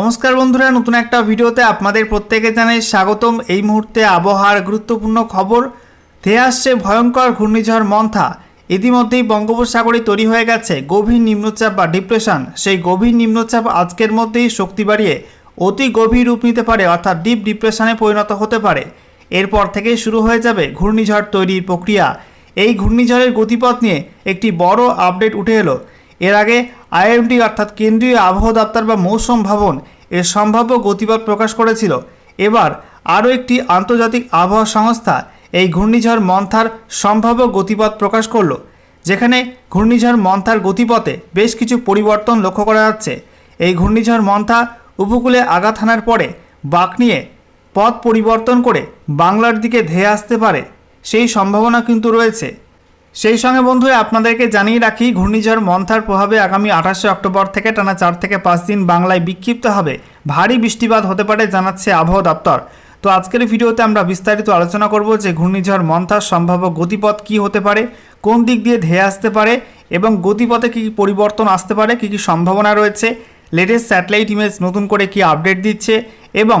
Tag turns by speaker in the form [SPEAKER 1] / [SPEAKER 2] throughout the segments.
[SPEAKER 1] নমস্কার বন্ধুরা, নতুন একটা ভিডিওতে আপনাদের প্রত্যেকে জানাই স্বাগতম। এই মুহূর্তে আবহাওয়ার গুরুত্বপূর্ণ খবর, ধেয়ে আসছে ভয়ঙ্কর ঘূর্ণিঝড় মন্থা। ইতিমধ্যেই বঙ্গোপসাগরে তৈরি হয়ে গেছে গভীর নিম্নচাপ বা ডিপ্রেশন। সেই গভীর নিম্নচাপ আজকের মধ্যেই শক্তি বাড়িয়ে অতি গভীর রূপ নিতে পারে, অর্থাৎ ডিপ ডিপ্রেশনে পরিণত হতে পারে। এরপর থেকেই শুরু হয়ে যাবে ঘূর্ণিঝড় তৈরির প্রক্রিয়া। এই ঘূর্ণিঝড়ের গতিপথ নিয়ে একটি বড় আপডেট উঠে এলো। এর আগে আইএমডি অর্থাৎ কেন্দ্রীয় আবহাওয়া দপ্তর বা মৌসুম ভবন এর সম্ভাব্য গতিপথ প্রকাশ করেছিল। এবার আরও একটি আন্তর্জাতিক আবহাওয়া সংস্থা এই ঘূর্ণিঝড় মন্থার সম্ভাব্য গতিপথ প্রকাশ করল, যেখানে ঘূর্ণিঝড় মন্থার গতিপথে বেশ কিছু পরিবর্তন লক্ষ্য করা যাচ্ছে। এই ঘূর্ণিঝড় মন্থা উপকূলে আঘাত হানার পরে বাঁক নিয়ে পথ পরিবর্তন করে বাংলার দিকে ধেয়ে আসতে পারে, সেই সম্ভাবনা কিন্তু রয়েছে। সেই সঙ্গে বন্ধুরা আপনাদেরকে জানিয়ে রাখি, ঘূর্ণিঝড় মন্থার প্রভাবে আগামী আঠাশে অক্টোবর থেকে টানা চার থেকে পাঁচ দিন বাংলায় বিক্ষিপ্ত হবে। ভারী বৃষ্টিপাত হতে পারে, জানাচ্ছে আবহাওয়া দপ্তর। তো আজকের ভিডিওতে আমরা বিস্তারিত আলোচনা করব যে ঘূর্ণিঝড় মন্থার সম্ভাব্য গতিপথ কি হতে পারে, কোন দিক দিয়ে ধেয়ে আসতে পারে এবং গতিপথে কী কী পরিবর্তন আসতে পারে, কী কী সম্ভাবনা রয়েছে। লেটেস্ট স্যাটেলাইট ইমেজ নতুন করে কি আপডেট দিচ্ছে এবং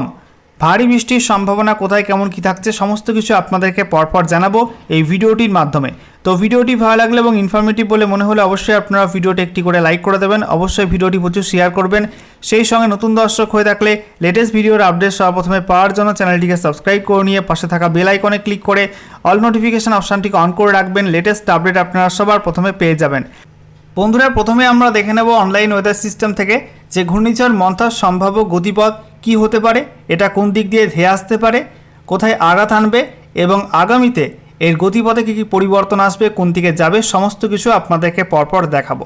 [SPEAKER 1] ভারী বৃষ্টির সম্ভাবনা কোথায়, কেমন কি থাকছে, সমস্ত কিছু আপনাদেরকে পরপর জানাব এই ভিডিওটির মাধ্যমে। তো ভিডিওটি ভালো লাগলে এবং ইনফরমেটিভ বলে মনে হলে অবশ্যই আপনারা ভিডিওটি একটি করে লাইক করে দেবেন। অবশ্যই ভিডিওটি প্রচুর শেয়ার করবেন। সেই সঙ্গে নতুন দর্শক হয়ে থাকলে লেটেস্ট ভিডিওর আপডেট সর্বপ্রথমে পাওয়ার জন্য চ্যানেলটিকে সাবস্ক্রাইব করে নিয়ে পাশে থাকা বেল আইকনে ক্লিক করে অল নোটিফিকেশান অপশানটিকে অন করে রাখবেন। লেটেস্ট আপডেট আপনারা সবার প্রথমে পেয়ে যাবেন। বন্ধুরা, প্রথমে আমরা দেখে নেব অনলাইন ওয়েদার সিস্টেম থেকে যে ঘূর্ণিঝড় মন্থার সম্ভাব্য গতিপথ কি হতে পারে, এটা কোন দিক দিয়ে ধেয়ে আসতে পারে, কোথায় আঘাত আনবে এবং আগামীতে এর গতিপথে কী কী পরিবর্তন আসবে, কোন দিকে যাবে, সমস্ত কিছু আপনাদেরকে পরপর দেখাবো।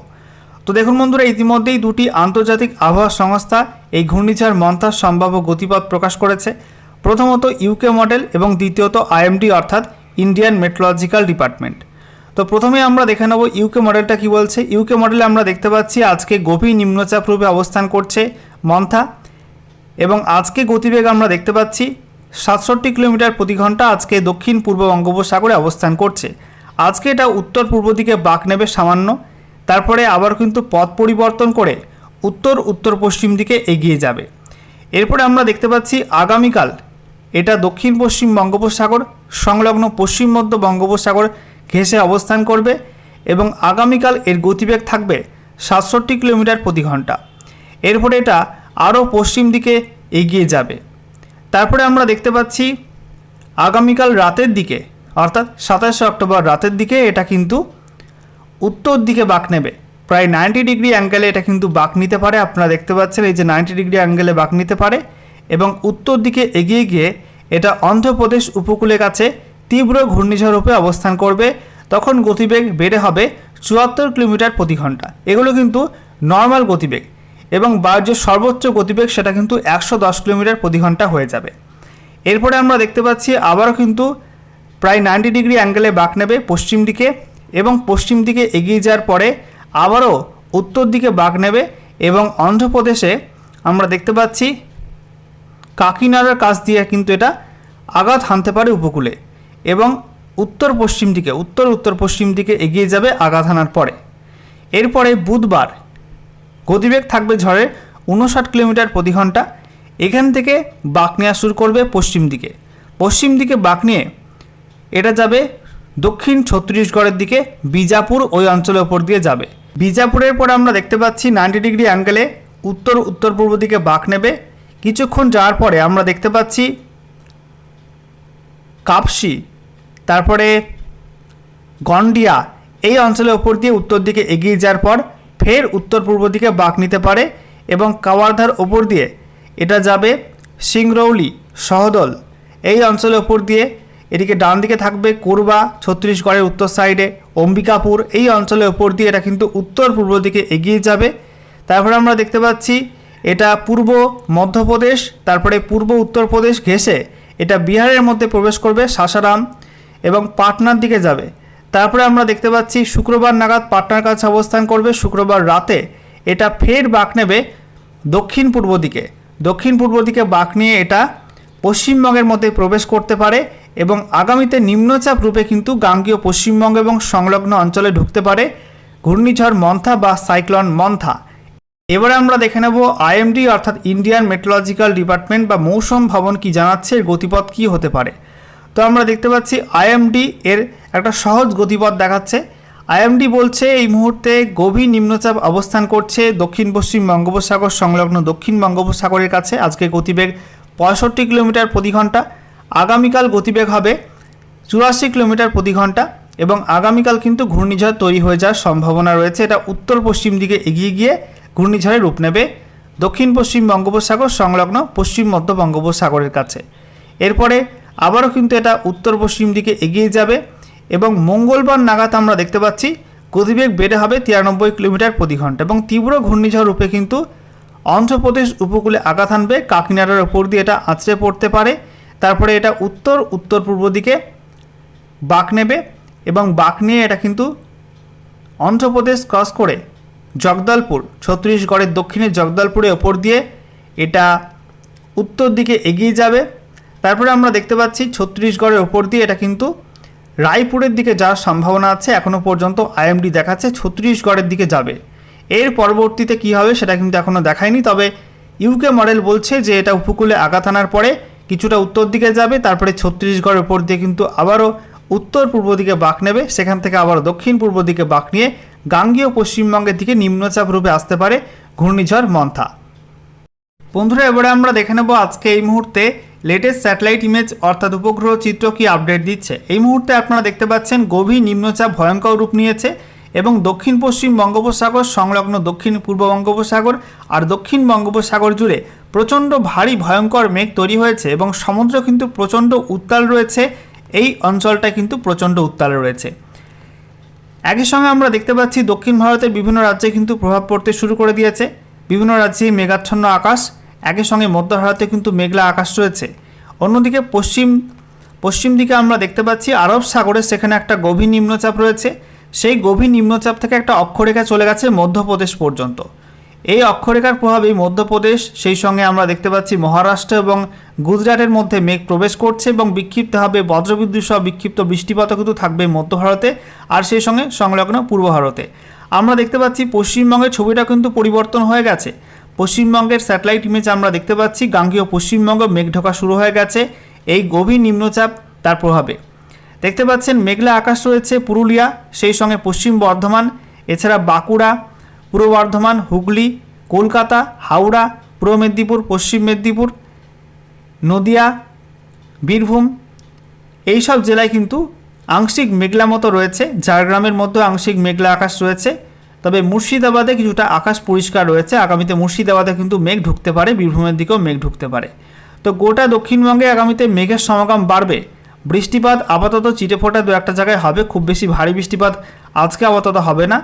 [SPEAKER 1] তো দেখুন বন্ধুরা, ইতিমধ্যেই দুটি আন্তর্জাতিক আবহাওয়া সংস্থা এই ঘূর্ণিঝড় মন্থার সম্ভাব্য গতিপথ প্রকাশ করেছে। প্রথমত ইউকে মডেল এবং দ্বিতীয়ত আইএমডি অর্থাৎ ইন্ডিয়ান মেট্রোলজিক্যাল ডিপার্টমেন্ট তো প্রথমে আমরা দেখে নেব ইউকে মডেলটা কি বলছে। ইউকে মডেলে আমরা দেখতে পাচ্ছি আজকে গভীর নিম্নচাপ রূপে অবস্থান করছে মন্থা এবং আজকে গতিবেগ আমরা দেখতে পাচ্ছি সাতষট্টি কিলোমিটার প্রতি ঘণ্টা আজকে দক্ষিণ পূর্ব বঙ্গোপসাগরে অবস্থান করছে। আজকে এটা উত্তর পূর্ব দিকে বাঁক নেবে সামান্য, তারপরে আবার কিন্তু পথ পরিবর্তন করে উত্তর উত্তর পশ্চিম দিকে এগিয়ে যাবে। এরপরে আমরা দেখতে পাচ্ছি আগামীকাল এটা দক্ষিণ পশ্চিম বঙ্গোপসাগর, সংলগ্ন পশ্চিম মধ্য বঙ্গোপসাগর ঘেঁষে অবস্থান করবে এবং আগামীকাল এর গতিবেগ থাকবে সাতষট্টি কিলোমিটার প্রতি ঘণ্টা। এরপরে এটা আরও পশ্চিম দিকে এগিয়ে যাবে। তারপরে আমরা দেখতে পাচ্ছি আগামীকাল রাতের দিকে, অর্থাৎ সাতাশে অক্টোবর রাতের দিকে এটা কিন্তু উত্তর দিকে বাঁক নেবে। প্রায় নাইনটি ডিগ্রি অ্যাঙ্গেলে এটা কিন্তু বাঁক নিতে পারে। আপনারা দেখতে পাচ্ছেন এই যে নাইনটি ডিগ্রি অ্যাঙ্গেলে বাঁক নিতে পারে এবং উত্তর দিকে এগিয়ে গিয়ে এটা অন্ধ্রপ্রদেশ উপকূলের কাছে তীব্র ঘূর্ণিঝড় রূপে অবস্থান করবে। তখন গতিবেগ বেড়ে হবে চুয়াত্তর কিলোমিটার প্রতি ঘণ্টা। এগুলো কিন্তু নর্মাল গতিবেগ। এবং বায়ুর যে সর্বোচ্চ গতিবেগ সেটা কিন্তু একশো দশ কিলোমিটার প্রতি ঘণ্টা হয়ে যাবে। এরপরে আমরা দেখতে পাচ্ছি আবারও কিন্তু প্রায় নাইনটি ডিগ্রি অ্যাঙ্গেলে বাঁক নেবে পশ্চিম দিকে এবং পশ্চিম দিকে এগিয়ে যাওয়ার পরে আবারও উত্তর দিকে বাঁক নেবে এবং অন্ধ্রপ্রদেশে আমরা দেখতে পাচ্ছি কাকিনাড়ার কাছ দিয়ে কিন্তু এটা আঘাত হানতে পারে উপকূলে এবং উত্তর পশ্চিম দিকে, উত্তর উত্তর পশ্চিম দিকে এগিয়ে যাবে আঘাত হানার পরে। এরপরে বুধবার গতিবেগ থাকবে ঝড়ের উনষাট কিলোমিটার প্রতি ঘণ্টা। এখান থেকে বাঁক নেওয়া শুরু করবে পশ্চিম দিকে। পশ্চিম দিকে বাঁক নিয়ে এটা যাবে দক্ষিণ ছত্তিশগড়ের দিকে, বিজাপুর ওই অঞ্চলের ওপর দিয়ে যাবে। বিজাপুরের পরে আমরা দেখতে পাচ্ছি নাইনটি ডিগ্রি অ্যাঙ্গেলে উত্তর উত্তর পূর্ব দিকে বাঁক নেবে। কিছুক্ষণ যাওয়ার পরে আমরা দেখতে পাচ্ছি কাপসি, তারপরে গন্ডিয়া, এই অঞ্চলের ওপর দিয়ে উত্তর দিকে এগিয়ে যাওয়ার পর ফের উত্তর পূর্ব দিকে বাঁক নিতে পারে এবং কাওয়ারধার ওপর দিয়ে এটা যাবে সিংরৌলি সহদল। এই অঞ্চলের ওপর দিয়ে এদিকে ডান দিকে থাকবে কোরবা, ছত্তিশগড়ের উত্তর সাইডে অম্বিকাপুর। এই অঞ্চলের ওপর দিয়ে এটা কিন্তু উত্তর পূর্ব দিকে এগিয়ে যাবে। তারপরে আমরা দেখতে পাচ্ছি এটা পূর্ব মধ্যপ্রদেশ, তারপরে পূর্ব উত্তরপ্রদেশ ঘেঁষে এটা বিহারের মধ্যে প্রবেশ করবে সাসারাম এবং পাটনার দিকে যাবে। তারপরে আমরা দেখতে পাচ্ছি শুক্রবার নাগাদ পাটনার কাছে অবস্থান করবে। শুক্রবার রাতে এটা ফের বাঁক নেবে দক্ষিণ পূর্ব দিকে। দক্ষিণ পূর্ব দিকে বাঁক নিয়ে এটা পশ্চিমবঙ্গের মধ্যে প্রবেশ করতে পারে এবং আগামীতে নিম্নচাপ রূপে কিন্তু গাঙ্গীয় পশ্চিমবঙ্গ এবং সংলগ্ন অঞ্চলে ঢুকতে পারে ঘূর্ণিঝড় মন্থা বা সাইক্লোন মন্থা। এবারে আমরা দেখে নেব আইএমডি অর্থাৎ ইন্ডিয়ান মেট্রোলজিক্যাল ডিপার্টমেন্ট বা মৌসুম ভবন কি জানাচ্ছে গতিপথ কি হতে পারে। তো আমরা দেখতে পাচ্ছি আইএমডি এর একটা সহজ গতিপথ দেখাচ্ছে। আইএমডি বলছে, এই মুহূর্তে গভীর নিম্নচাপ অবস্থান করছে দক্ষিণ পশ্চিম বঙ্গোপসাগর সংলগ্ন দক্ষিণ বঙ্গোপসাগরের কাছে। আজকে গতিবেগ পঁয়ষট্টি কিলোমিটার প্রতি ঘণ্টা, আগামীকাল গতিবেগ হবে চুরাশি কিলোমিটার প্রতি ঘণ্টা এবং আগামীকাল কিন্তু ঘূর্ণিঝড় তৈরি হয়ে যাওয়ার সম্ভাবনা রয়েছে। এটা উত্তর পশ্চিম দিকে এগিয়ে গিয়ে ঘূর্ণিঝড়ের রূপ নেবে দক্ষিণ পশ্চিম বঙ্গোপসাগর সংলগ্ন পশ্চিম মধ্য বঙ্গোপসাগরের কাছে। এরপরে আবারও কিন্তু এটা উত্তর পশ্চিম দিকে এগিয়ে যাবে এবং মঙ্গলবার নাগাদ আমরা দেখতে পাচ্ছি গতিবেগ বেড়ে হবে তিরানব্বই কিলোমিটার প্রতি ঘণ্টা এবং তীব্র ঘূর্ণিঝড় রূপে কিন্তু অন্ধ্রপ্রদেশ উপকূলে আঘাত আনবে কাকিনাড়ার ওপর দিয়ে এটা আছড়ে পড়তে পারে। তারপরে এটা উত্তর উত্তর পূর্ব দিকে বাঁক নেবে এবং বাঁক নিয়ে এটা কিন্তু অন্ধ্রপ্রদেশ ক্রস করে জগদলপুর ছত্তিশগড়ের দক্ষিণে জগদলপুরের ওপর দিয়ে এটা উত্তর দিকে এগিয়ে যাবে। তারপরে আমরা দেখতে পাচ্ছি ছত্তিশগড়ের ওপর দিয়ে এটা কিন্তু রায়পুরের দিকে যাওয়ার সম্ভাবনা আছে এখনও পর্যন্ত আইএমডি দেখাচ্ছে ছত্তিশগড়ের দিকে যাবে। এর পরবর্তীতে কি হবে সেটা কিন্তু এখনও দেখায়নি, তবে ইউকে মডেল বলছে যে এটা উপকূলে আঘাত আনার পরে কিছুটা উত্তর দিকে যাবে, তারপরে ছত্তিশগড়ের ওপর দিয়ে কিন্তু আবারও উত্তর পূর্ব দিকে বাঁক নেবে, সেখান থেকে আবার দক্ষিণ পূর্ব দিকে বাঁক নিয়ে গাঙ্গীয় পশ্চিমবঙ্গের দিকে নিম্নচাপ রূপে আসতে পারে ঘূর্ণিঝড় মন্থা। বন্ধুরা, এবারে আমরা দেখে নেব আজকে এই মুহূর্তে লেটেস্ট স্যাটেলাইট ইমেজ অর্থাৎ উপগ্রহ চিত্র কি আপডেট দিচ্ছে? এই মুহূর্তে আপনারা দেখতে পাচ্ছেন গভীর নিম্নচাপ ভয়ঙ্কর রূপ নিয়েছে এবং দক্ষিণ পশ্চিম বঙ্গোপসাগর সংলগ্ন দক্ষিণ পূর্ব বঙ্গোপসাগর আর দক্ষিণ বঙ্গোপসাগর জুড়ে প্রচণ্ড ভারী ভয়ঙ্কর মেঘ তৈরি হয়েছে এবং সমুদ্র কিন্তু প্রচণ্ড উত্তাল রয়েছে। এই অঞ্চলটা কিন্তু প্রচণ্ড উত্তাল রয়েছে। একই সঙ্গে আমরা দেখতে পাচ্ছি দক্ষিণ ভারতের বিভিন্ন রাজ্যে কিন্তু প্রভাব পড়তে শুরু করে দিয়েছে। বিভিন্ন রাজ্যে মেঘাচ্ছন্ন আকাশ একই সঙ্গে মধ্য ভারতে কিন্তু মেঘলা আকাশ রয়েছে। অন্যদিকে পশ্চিম পশ্চিম দিকে আমরা দেখতে পাচ্ছি আরব সাগরে সেখানে একটা গভীর নিম্নচাপ রয়েছে। সেই গভীর নিম্নচাপ থেকে একটা অক্ষরেখা চলে গেছে মধ্যপ্রদেশ পর্যন্ত। এই অক্ষরেখার প্রভাবেই মধ্যপ্রদেশ, সেই সঙ্গে আমরা দেখতে পাচ্ছি মহারাষ্ট্র এবং গুজরাটের মধ্যে মেঘ প্রবেশ করছে এবং বিক্ষিপ্তভাবে বজ্রবিদ্যুৎ সহ বিক্ষিপ্ত বৃষ্টিপাতও কিন্তু থাকবে মধ্য ভারতে আর সেই সঙ্গে সংলগ্ন পূর্ব ভারতে। আমরা দেখতে পাচ্ছি পশ্চিমবঙ্গের ছবিটা কিন্তু পরিবর্তন হয়ে গেছে। পশ্চিমবঙ্গের স্যাটেলাইট ইমেজ আমরা দেখতে পাচ্ছি। গাঙ্গীয় পশ্চিমবঙ্গ, মেঘ ঢোকা শুরু হয়ে গেছে। এই গভীর নিম্নচাপ তার প্রভাবে। দেখতে পাচ্ছেন, মেঘলা আকাশ রয়েছে পুরুলিয়া, সেই সঙ্গে পশ্চিম বর্ধমান, এছাড়া বাঁকুড়া, পূর্ব বর্ধমান, হুগলি, কলকাতা, হাওড়া, পূর্ব মেদিনীপুর, পশ্চিম মেদিনীপুর, নদিয়া, বীরভূম, এইসব জেলায় কিন্তু আংশিক মেঘলা মতো রয়েছে। ঝাড়গ্রামের মধ্যে আংশিক মেঘলা আকাশ রয়েছে। তবে মুর্শিদাবাদে কিছুটা আকাশ পরিষ্কার রয়েছে। আগামীতে মুর্শিদাবাদে কিন্তু মেঘ ঢুকতে পারে, বীরভূমের দিকেও মেঘ ঢুকতে পারে। তো গোটা দক্ষিণবঙ্গে আগামীতে মেঘের সমাগম বাড়বে। বৃষ্টিপাত আপাতত চিটেফোটা দু একটা জায়গায় হবে, খুব বেশি ভারী বৃষ্টিপাত আজকে আপাতত হবে না।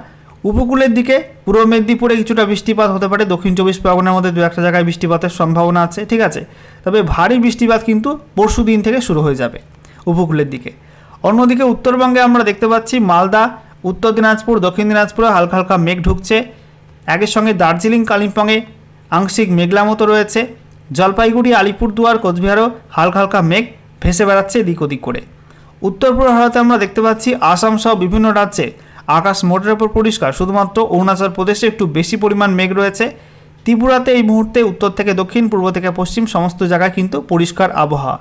[SPEAKER 1] উপকূলের দিকে পূর্ব মেদিনীপুরে কিছুটা বৃষ্টিপাত হতে পারে, দক্ষিণ চব্বিশ পরগনার মধ্যে দু একটা জায়গায় বৃষ্টিপাতের সম্ভাবনা আছে, ঠিক আছে? তবে ভারী বৃষ্টিপাত কিন্তু পরশু দিন থেকে শুরু হয়ে যাবে উপকূলের দিকে। অন্যদিকে উত্তরবঙ্গে আমরা দেখতে পাচ্ছি মালদা উত্তর দিনাজপুর, দক্ষিণ দিনাজপুরে হালকা হালকা মেঘ ঢুকছে। একের সঙ্গে দার্জিলিং, কালিম্পংয়ে আংশিক মেঘলা মতো রয়েছে। জলপাইগুড়ি, আলিপুরদুয়ার, কোচবিহারও হালকা হালকা মেঘ ভেসে বেড়াচ্ছে এদিক ওদিক করে। উত্তর পূর্ব ভারতে আমরা দেখতে পাচ্ছি, আসাম সহ বিভিন্ন রাজ্যে আকাশ মোটের ওপর পরিষ্কার। শুধুমাত্র অরুণাচল প্রদেশে একটু বেশি পরিমাণ মেঘ রয়েছে। ত্রিপুরাতে এই মুহূর্তে উত্তর থেকে দক্ষিণ, পূর্ব থেকে পশ্চিম সমস্ত জায়গায় কিন্তু পরিষ্কার আবহাওয়া।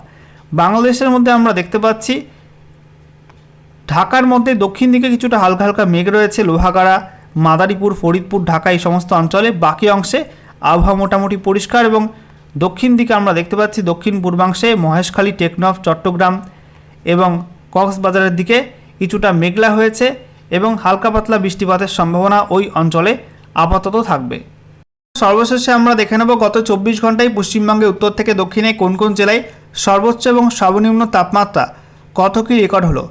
[SPEAKER 1] বাংলাদেশের মধ্যে আমরা দেখতে পাচ্ছি ঢাকার মধ্যে দক্ষিণ দিকে কিছুটা হালকা হালকা মেঘ রয়েছে, লোহাগাড়া, মাদারীপুর, ফরিদপুর, ঢাকা এই সমস্ত অঞ্চলে। বাকি অংশে আবহাওয়া মোটামুটি পরিষ্কার এবং দক্ষিণ দিকে আমরা দেখতে পাচ্ছি দক্ষিণ পূর্বাংশে মহেশখালী, টেকনফ, চট্টগ্রাম এবং কক্সবাজারের দিকে কিছুটা মেঘলা হয়েছে এবং হালকা পাতলা বৃষ্টিপাতের সম্ভাবনা ওই অঞ্চলে আপাতত থাকবে। সর্বশেষে আমরা দেখে নেব গত চব্বিশ ঘন্টায় পশ্চিমবঙ্গে উত্তর থেকে দক্ষিণে কোন কোন জেলায় সর্বোচ্চ এবং সর্বনিম্ন তাপমাত্রা কত কী রেকর্ড হলো।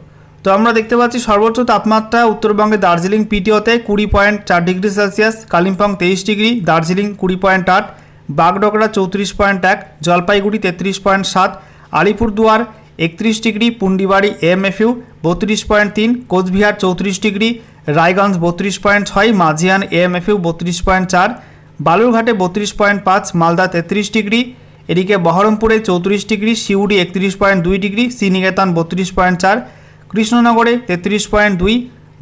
[SPEAKER 1] তো আমরা দেখতে পাচ্ছি সর্বোচ্চ তাপমাত্রা উত্তরবঙ্গে দার্জিলিং পিটিওতে কুড়ি পয়েন্ট চার ডিগ্রি সেলসিয়াস, কালিম্পং তেইশ ডিগ্রি, দার্জিলিং কুড়ি পয়েন্ট আট, বাগডোগরা চৌত্রিশ পয়েন্ট এক, জলপাইগুড়ি তেত্রিশ পয়েন্ট সাত, আলিপুরদুয়ার একত্রিশ ডিগ্রি, পুন্ডিবাড়ি এমএফইউ বত্রিশ পয়েন্ট তিন, কোচবিহার চৌত্রিশ ডিগ্রি, রায়গঞ্জ বত্রিশ পয়েন্ট ছয়, মাঝিয়ান এএমএফইউ বত্রিশ পয়েন্ট চার, বালুরঘাটে বত্রিশ পয়েন্ট পাঁচ, মালদা তেত্রিশ ডিগ্রি, এদিকে বহরমপুরে চৌত্রিশ ডিগ্রি, সিউড়ি একত্রিশ পয়েন্ট দুই ডিগ্রি, শ্রীনিকেতন বত্রিশ পয়েন্ট চার কৃষ্ণনগরে তেত্রিশ পয়েন্ট দুই,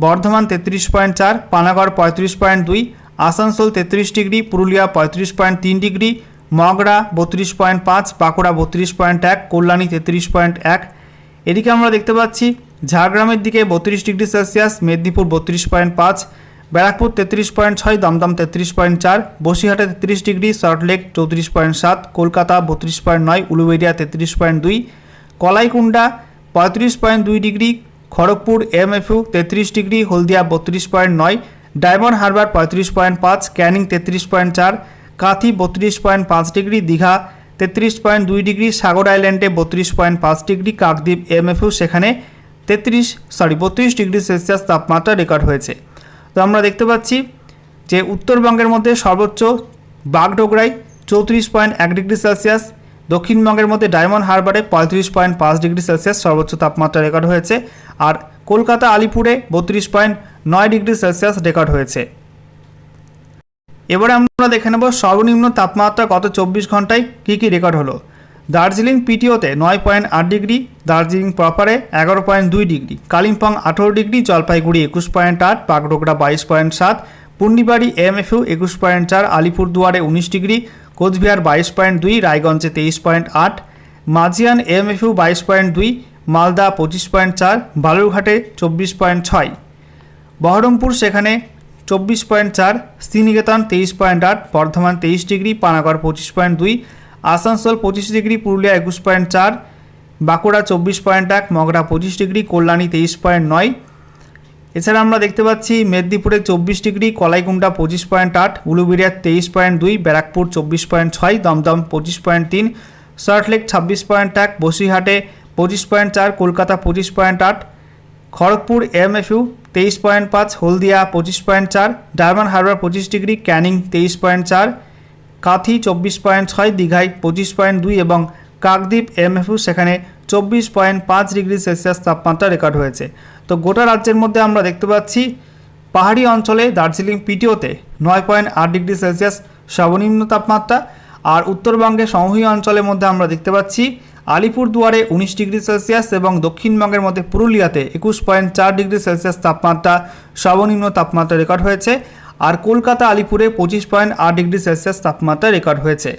[SPEAKER 1] বর্ধমান তেত্রিশ পয়েন্ট চার, পানাগড় পঁয়ত্রিশ পয়েন্ট দুই, আসানসোল তেত্রিশ ডিগ্রি, পুরুলিয়া পঁয়ত্রিশ পয়েন্ট তিন ডিগ্রি, মগরা বত্রিশ পয়েন্ট পাঁচ, বাঁকুড়া বত্রিশ পয়েন্ট এক, কল্যাণী তেত্রিশ পয়েন্ট এক। এদিকে আমরা দেখতে পাচ্ছি ঝাড়গ্রামের দিকে বত্রিশ ডিগ্রি সেলসিয়াস, মেদিনীপুর বত্রিশ পয়েন্ট পাঁচ, ব্যারাকপুর তেত্রিশ পয়েন্ট ছয়, দমদম তেত্রিশ পয়েন্ট চার, বসিরহাটে তেত্রিশ ডিগ্রি সল্টলেক চৌত্রিশ পয়েন্ট সাত, কলকাতা বত্রিশ পয়েন্ট নয় উলুবেড়িয়া তেত্রিশ পয়েন্ট দুই কলাইকুণ্ডা পঁয়ত্রিশ পয়েন্ট দুই ডিগ্রি, খড়গপুর এমএফইউ তেত্রিশ ডিগ্রি, হলদিয়া বত্রিশ পয়েন্ট নয়, ডায়মন্ড হারবার পঁয়ত্রিশ পয়েন্ট পাঁচ, ক্যানিং তেত্রিশ পয়েন্ট চার, কাঁথি বত্রিশ পয়েন্ট পাঁচ ডিগ্রি, দীঘা তেত্রিশ পয়েন্ট দুই ডিগ্রি, সাগর আইল্যান্ডে বত্রিশ পয়েন্ট পাঁচ ডিগ্রি, কাকদ্বীপ এমএফইউ সেখানে তেত্রিশ সরি বত্রিশ ডিগ্রি সেলসিয়াস তাপমাত্রা রেকর্ড হয়েছে। তো আমরা দেখতে পাচ্ছি যে উত্তরবঙ্গের মধ্যে সর্বোচ্চ বাগডোগরায় চৌত্রিশ পয়েন্ট এক ডিগ্রি সেলসিয়াস দক্ষিণবঙ্গের মধ্যে ডায়মন্ড হারবারে পঁয়ত্রিশ পয়েন্ট পাঁচ ডিগ্রি সেলসিয়াস সর্বোচ্চ তাপমাত্রা রেকর্ড হয়েছে। আর কলকাতা আলিপুরে বত্রিশ পয়েন্ট নয় ডিগ্রি সেলসিয়াস রেকর্ড হয়েছে। এবারে আমরা দেখে নেব সর্বনিম্ন তাপমাত্রা গত চব্বিশ ঘন্টায় কী কী রেকর্ড হলো। দার্জিলিং পিটিওতে নয় পয়েন্ট আট ডিগ্রি, দার্জিলিং প্রপারে এগারো পয়েন্ট দুই ডিগ্রি, কালিম্পং আঠেরো ডিগ্রি, জলপাইগুড়ি একুশ পয়েন্ট আট, বাগডোগরা বাইশ পয়েন্ট সাত, পুন্ডিবাড়ি এমএফইউ একুশ পয়েন্ট চার, আলিপুরদুয়ারে উনিশ ডিগ্রি কোচবিহার বাইশ পয়েন্ট দুই, রায়গঞ্জে তেইশ পয়েন্ট আট, মাঝিয়ান এমএফইউ বাইশ পয়েন্ট দুই, মালদা পঁচিশ পয়েন্ট চার, বালুরঘাটে চব্বিশ পয়েন্ট ছয়। বহরমপুর সেখানে চব্বিশ পয়েন্ট চার, শ্রীনিকেতন তেইশ পয়েন্ট আট, বর্ধমান তেইশ ডিগ্রি, পানাগড় পঁচিশ পয়েন্ট দুই, আসানসোল পঁচিশ ডিগ্রি, পুরুলিয়া একুশ পয়েন্ট চার, বাঁকুড়া চব্বিশ পয়েন্ট এক, মগরা পঁচিশ ডিগ্রি, কল্যাণী তেইশ পয়েন্ট নয় এছাড়া আমরা দেখতে পাচ্ছি মেদিনীপুরে চব্বিশ ডিগ্রি কলাইকুণ্ডা পঁচিশ পয়েন্ট আট উলুবেড়িয়া তেইশ পয়েন্ট দুই, ব্যারাকপুর চব্বিশ পয়েন্ট ছয়, দমদম পঁচিশ পয়েন্ট তিন, সল্টলেক ছাব্বিশ পয়েন্ট এক, বসিরহাটে পঁচিশ পয়েন্ট চার, কলকাতা পঁচিশ পয়েন্ট আট, খড়গপুর এমএফইউ তেইশ পয়েন্ট পাঁচ, হলদিয়া পঁচিশ পয়েন্ট চার, ডায়মন্ড হারবার পঁচিশ ডিগ্রি, ক্যানিং তেইশ পয়েন্ট চার, কাথি চব্বিশ পয়েন্ট ছয় দীঘায় পঁচিশ পয়েন্ট দুই এবং কাকদ্বীপ এমএফইউ সেখানে চব্বিশ পয়েন্ট পাঁচ ডিগ্রি সেলসিয়াস তাপমাত্রা রেকর্ড হয়েছে। তো গোটা রাজ্যের মধ্যে আমরা দেখতে পাচ্ছি, পাহাড়ি অঞ্চলে দার্জিলিং পিটিওতে নয় পয়েন্ট আট ডিগ্রি সেলসিয়াস সর্বনিম্ন তাপমাত্রা আর উত্তরবঙ্গে সমভূমি অঞ্চলের মধ্যে আমরা দেখতে পাচ্ছি, আলিপুরদুয়ারে উনিশ ডিগ্রি সেলসিয়াস এবং দক্ষিণবঙ্গের মধ্যে পুরুলিয়াতে একুশ পয়েন্ট চার ডিগ্রি সেলসিয়াস তাপমাত্রা সর্বনিম্ন তাপমাত্রা রেকর্ড হয়েছে, আর কলকাতা, আলিপুরে পঁচিশ পয়েন্ট আট ডিগ্রি সেলসিয়াস তাপমাত্রা রেকর্ড হয়েছে।